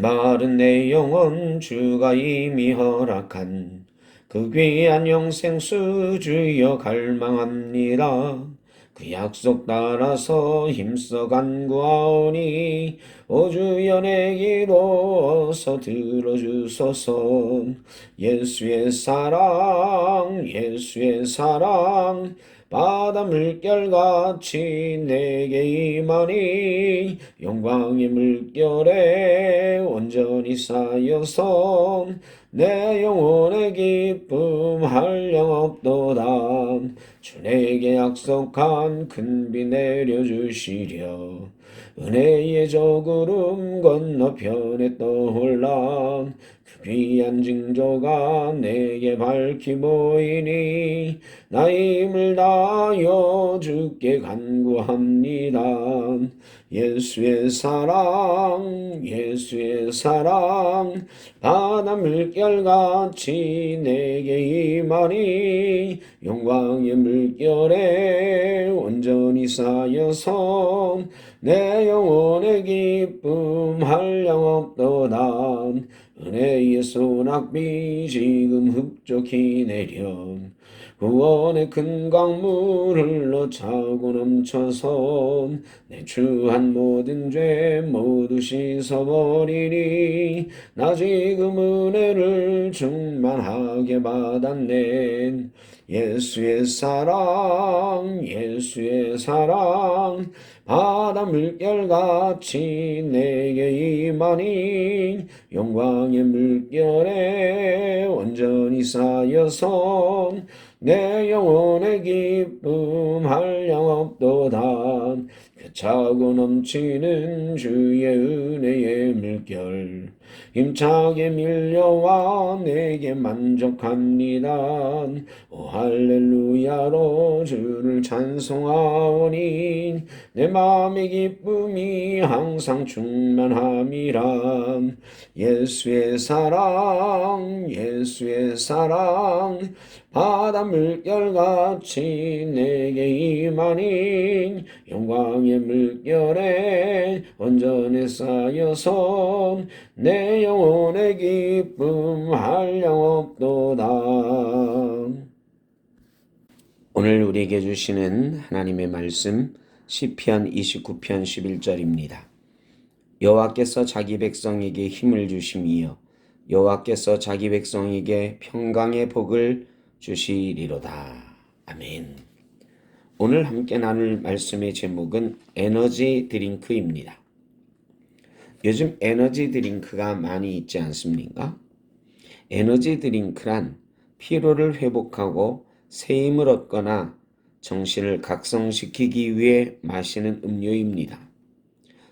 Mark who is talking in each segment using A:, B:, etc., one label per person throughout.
A: 마른 내 영혼 주가 이미 허락한 그 귀한 영생수 주여 갈망합니다. 그 약속 따라서 힘써 간구하오니 오주여 내 기도 어서 들어주소서 예수의 사랑 예수의 사랑 바다 물결같이 내게 임하니 영광의 물결에 온전히 쌓여서 내 영혼의 기쁨 한량없도다 주 내게 약속한 큰비 내려주시려 은혜의 저 구름 건너편에 떠올라 그 귀한 징조가 내게 밝히 보이니 나 힘을 다하여 주께 간구합니다 예수의 사랑 예수의 사랑 바다 물결같이 내게 임하니 영광의 물결에 온전히 쌓여서 내 영혼의 기쁨 한량 없도다 은혜의 소낙비 지금 흡 족히 내려 구원의 큰 강물 흘러차고 넘쳐서 내 추한 모든 죄 모두 씻어버리니 나 지금 은혜를 충만하게 받았네. 예수의 사랑 예수의 사랑 바다 물결같이 내게 임하니 영광의 물결에 온전히 쌓 여서 내 영혼의 기쁨 한량없도다. 그 차고 넘치는 주의 은혜의 물결 힘차게 밀려와 내게 만족합니다. 오 할렐루야로 주를 찬송하오니 내 마음의 기쁨이 항상 충만함이라. 예수의 사랑 예수의 사랑 바다 물결같이 내게 임하니 영광의 물결에 온전히 쌓여서 내 영혼의 기쁨 한량없도다 오늘 우리에게 주시는 하나님의 말씀 시편 29편 11절입니다. 여호와께서 자기 백성에게 힘을 주심이여 여호와께서 자기 백성에게 평강의 복을 주시리로다. 아멘. 오늘 함께 나눌 말씀의 제목은 에너지 드링크입니다. 요즘 에너지 드링크가 많이 있지 않습니까? 에너지 드링크란 피로를 회복하고 새 힘을 얻거나 정신을 각성시키기 위해 마시는 음료입니다.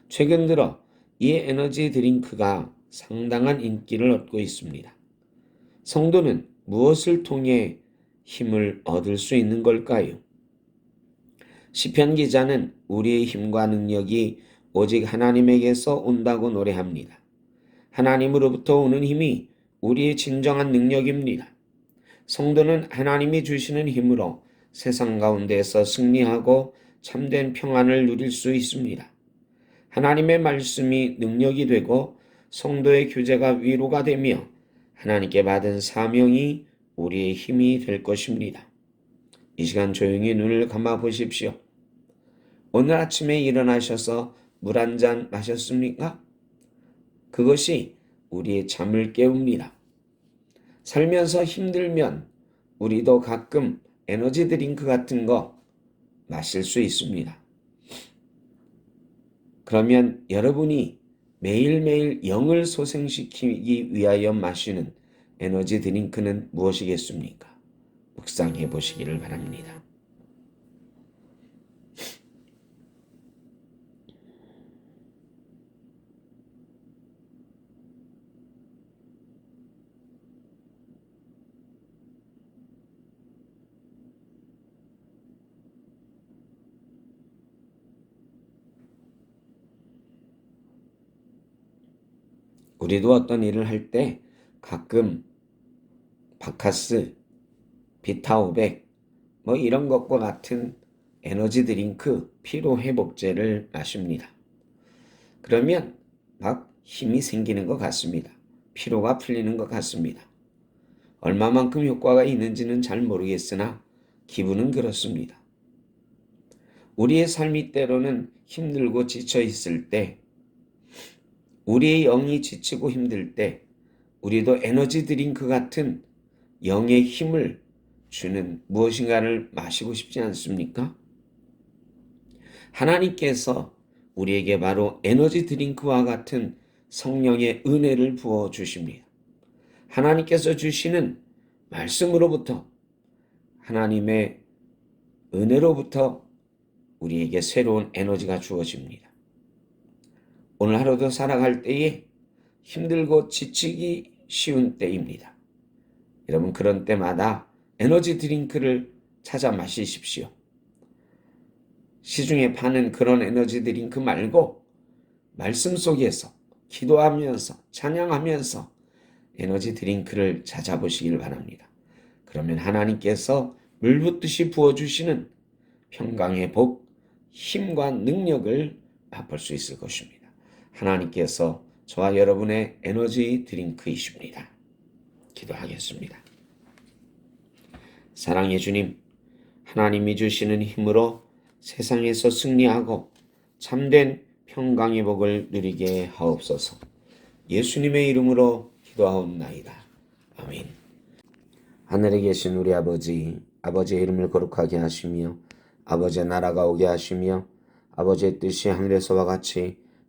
A: 최근 들어 이 에너지 드링크가 상당한 인기를 얻고 있습니다. 성도는 무엇을 통해 힘을 얻을 수 있는 걸까요? 시편 기자는 우리의 힘과 능력이 오직 하나님에게서 온다고 노래합니다. 하나님으로부터 오는 힘이 우리의 진정한 능력입니다. 성도는 하나님이 주시는 힘으로 세상 가운데서 승리하고 참된 평안을 누릴 수 있습니다. 하나님의 말씀이 능력이 되고 성도의 교제가 위로가 되며 하나님께 받은 사명이 우리의 힘이 될 것입니다. 이 시간 조용히 눈을 감아 보십시오. 오늘 아침에 일어나셔서 물 한 잔 마셨습니까? 그것이 우리의 잠을 깨웁니다. 살면서 힘들면 우리도 가끔 에너지 드링크 같은 거 마실 수 있습니다. 그러면 여러분이 매일매일 영을 소생시키기 위하여 마시는 에너지 드링크는 무엇이겠습니까? 묵상해 보시기를 바랍니다. 우리도 어떤 일을 할 때 가끔 바카스, 비타오백 뭐 이런 것과 같은 에너지 드링크 피로 회복제를 마십니다. 그러면 막 힘이 생기는 것 같습니다. 피로가 풀리는 것 같습니다. 얼마만큼 효과가 있는지는 잘 모르겠으나 기분은 그렇습니다. 우리의 삶이 때로는 힘들고 지쳐 있을 때 우리의 영이 지치고 힘들 때 우리도 에너지 드링크 같은 영의 힘을 주는 무엇인가를 마시고 싶지 않습니까? 하나님께서 우리에게 바로 에너지 드링크와 같은 성령의 은혜를 부어 주십니다. 하나님께서 주시는 말씀으로부터 하나님의 은혜로부터 우리에게 새로운 에너지가 주어집니다. 오늘 하루도 살아갈 때에 힘들고 지치기 쉬운 때입니다. 여러분 그런 때마다 에너지 드링크를 찾아 마시십시오. 시중에 파는 그런 에너지 드링크 말고 말씀 속에서 기도하면서 찬양하면서 에너지 드링크를 찾아보시길 바랍니다. 그러면 하나님께서 물 붓듯이 부어주시는 평강의 복, 힘과 능력을 맛볼 수 있을 것입니다. 하나님께서 저와 여러분의 에너지 드링크이십니다. 기도하겠습니다. 사랑의 주님, 하나님이 주시는 힘으로 세상에서 승리하고 참된 평강의 복을 누리게 하옵소서. 예수님의 이름으로 기도하옵나이다. 아멘. 하늘에 계신 우리 아버지, 아버지의 이름을 거룩하게 하시며 아버지의 나라가 오게 하시며 아버지의 뜻이 하늘에서와 같이